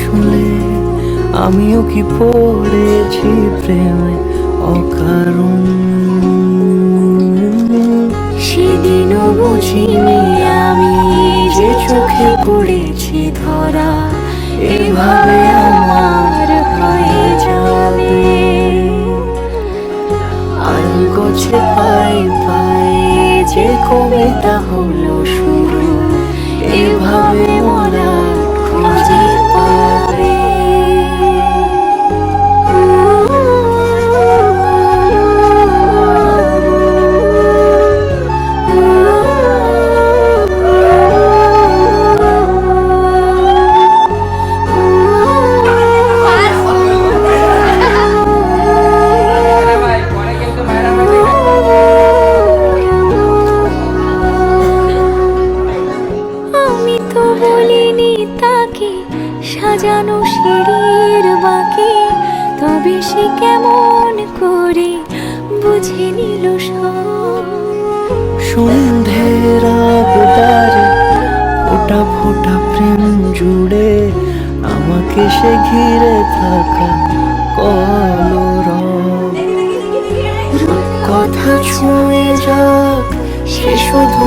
ছুলে আমিও কি পড়েছি প্রেমে অকারণ? সেদিনও বুঝিনি আমি যে চোখে পড়েছি ধরা, এভাবে আমার হয়ে যাবে। আলগোছে পাই পাই যে কবিতা হলো শুরু, এভাবে মরা খুঁজে সাজানো সিঁড়ির বাকি, তবে সে কেমন করে বুঝে নিল সন্ধ্যের ফোটা ফোটা প্রেম জুড়ে আমাকে সে ঘিরে থাকা কলর কথা ছুঁয়ে যাক, সে শুধু